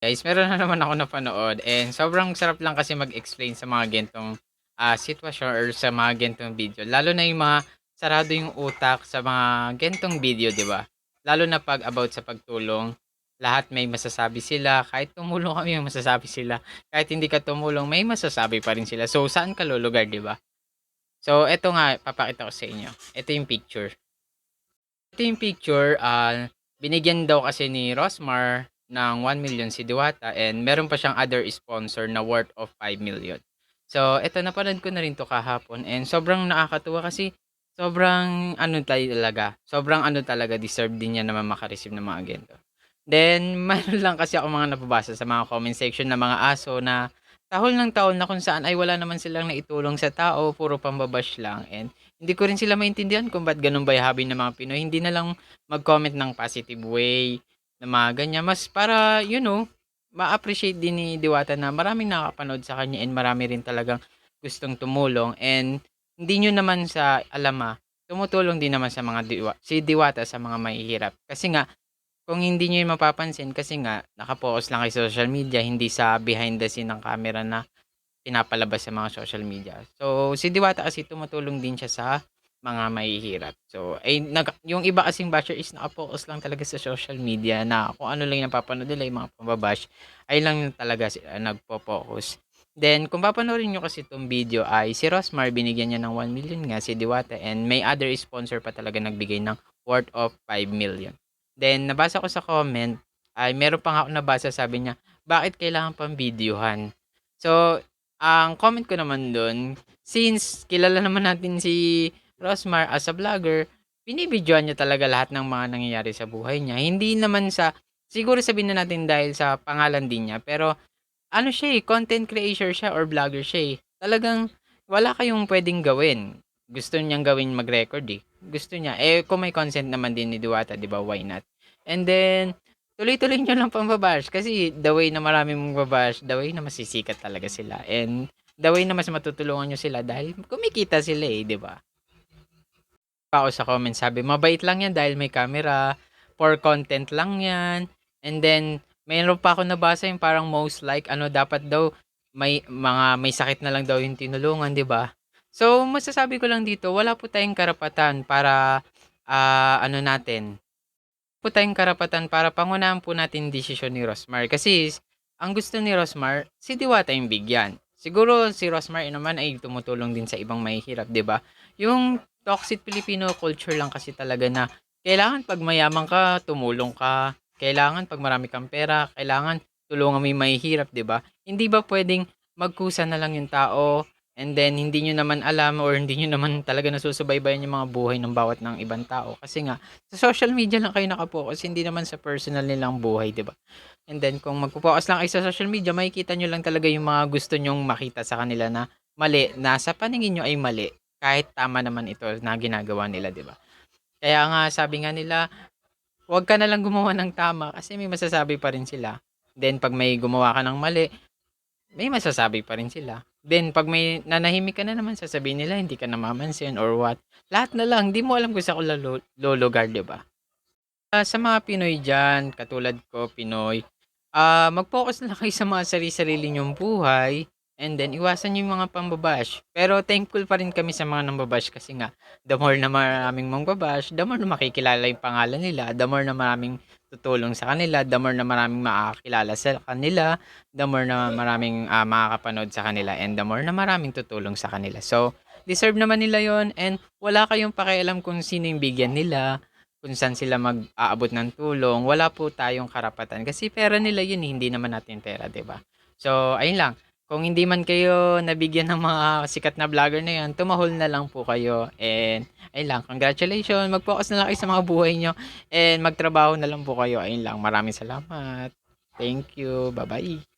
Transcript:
Guys, meron na naman ako napanood and sobrang sarap lang kasi mag-explain sa mga gentong ah, sitwasyon or sa mga gentong video. Lalo na yung mga sarado yung utak sa mga gentong video, di ba? Lalo na pag about sa pagtulong, lahat may masasabi sila. Kahit tumulong kami, may masasabi sila. Kahit hindi ka tumulong, may masasabi pa rin sila. So, saan ka lulugar, di ba? So, eto nga, papakita ko sa inyo. Ito yung picture. Ito yung picture, ah, binigyan daw kasi ni Rosmar ng 1 million si Diwata and meron pa siyang other sponsor na worth of 5 million. So, eto napanood ko na rin to kahapon and sobrang nakakatuwa kasi sobrang ano talaga, sobrang ano talaga deserve din niya naman makareceive ng mga ganito. Then, mayroon lang kasi ako mga napabasa sa mga comment section ng mga aso na tahol ng taon na kung saan ay wala naman silang naitulong sa tao, puro pambabash lang. And hindi ko rin sila maintindihan kung ba't ganun ba yung hobby ng mga Pinoy. Hindi na lang mag-comment ng positive way, na mga ganyan. Mas para, you know, ma-appreciate din ni Diwata na maraming nakapanood sa kanya and marami rin talagang gustong tumulong. And hindi nyo naman sa alama, tumutulong din naman sa mga diwa, si Diwata sa mga mahihirap. Kasi nga, kung hindi nyo mapapansin, kasi nga, nakapokus lang kay social media, hindi sa behind the scene ng camera na pinapalabas sa mga social media. So, si Diwata kasi tumutulong din siya sa mga mahihirap. So, ay, nag, yung iba kasing basher is nakapokus lang talaga sa social media na kung ano lang yung napapanood nila, yung mga pambabash, ay lang talaga sila nagpo-focus. Then, kung papanoorin nyo kasi itong video ay si Rosmar binigyan niya ng 1 million nga si Diwata and may other sponsor pa talaga nagbigay ng worth of 5 million. Then, nabasa ko sa comment, ay meron pa nga ako nabasa sabi niya, bakit kailangan pang videohan? So, ang comment ko naman doon, since kilala naman natin si Rosmar as a vlogger, binibidyoan niya talaga lahat ng mga nangyayari sa buhay niya. Hindi naman sa, siguro sabihin na natin dahil sa pangalan din niya, pero ano siya eh, content creator siya or vlogger siya eh. Talagang wala kayong pwedeng gawin. Gusto niyang gawin mag-record eh. Gusto niya. Eh, kung may consent naman din ni Diwata, di ba, why not? And then, tuloy-tuloy niyo lang pang babash. Kasi the way na marami mong babash, the way na masisikat talaga sila. And the way na mas matutulungan niyo sila dahil kumikita sila eh, di ba? Pa sa comment sabi, mabait lang yan dahil may camera, for content lang yan. And then, mayroon pa ako nabasa yung parang most like, ano, dapat daw, may mga may sakit na lang daw yung tinulungan, di ba? So, masasabi ko lang dito, wala po tayong karapatan para, ah, ano natin, po tayong karapatan para pangunahan po natin desisyon ni Rosmar. Kasi, ang gusto ni Rosmar, si Diwata yung bigyan. Siguro si Rosmar naman ay tumutulong din sa ibang mahihirap, 'di ba? Yung toxic Filipino culture lang kasi talaga na kailangan pag mayaman ka, tumulong ka. Kailangan pag marami kang pera, kailangan tulungan mo yung mahihirap, 'di ba? Hindi ba pwedeng magkusa na lang yung tao and then hindi nyo naman alam or hindi nyo naman talaga nasusubaybayan yung mga buhay ng bawat ng ibang tao. Kasi nga, sa social media lang kayo nakapokus, hindi naman sa personal nilang buhay, 'di ba? And then kung magpo-focus lang kayo sa social media, makikita nyo lang talaga yung mga gusto nyong makita sa kanila na mali, na sa paningin nyo ay mali kahit tama naman ito na ginagawa nila, 'di ba? Kaya nga sabi nga nila, huwag ka na lang gumawa ng tama kasi may masasabi pa rin sila. Then pag may gumawa ka ng mali, may masasabi pa rin sila. Then pag may nanahimik ka na naman, sasabihin nila hindi ka namamansin or what. Lahat na lang, hindi mo alam kung sa ko lulugar, 'di ba? Uh, sa mga Pinoy dyan, katulad ko, Pinoy, uh, mag-focus na kayo sa mga sarili-sarili nyong buhay And then, iwasan nyo yung mga pambabash. Pero thankful pa rin kami sa mga nambabash kasi nga, the more na maraming mangbabash, the more na makikilala yung pangalan nila, the more na maraming tutulong sa kanila, the more na maraming makakilala sa kanila, the more na maraming uh, makakapanood sa kanila, and the more na maraming tutulong sa kanila. So, deserve naman nila yon and wala kayong pakialam kung sino yung bigyan nila, kung saan sila mag-aabot ng tulong, wala po tayong karapatan. Kasi pera nila yun, hindi naman natin pera, ba diba? So, ayun lang kung hindi man kayo nabigyan ng mga sikat na vlogger na yan, tumahol na lang po kayo. And, ayun lang, congratulations. Mag-focus na lang kayo sa mga buhay nyo. And magtrabaho na lang po kayo. Ayun lang, maraming salamat. Thank you. Bye-bye.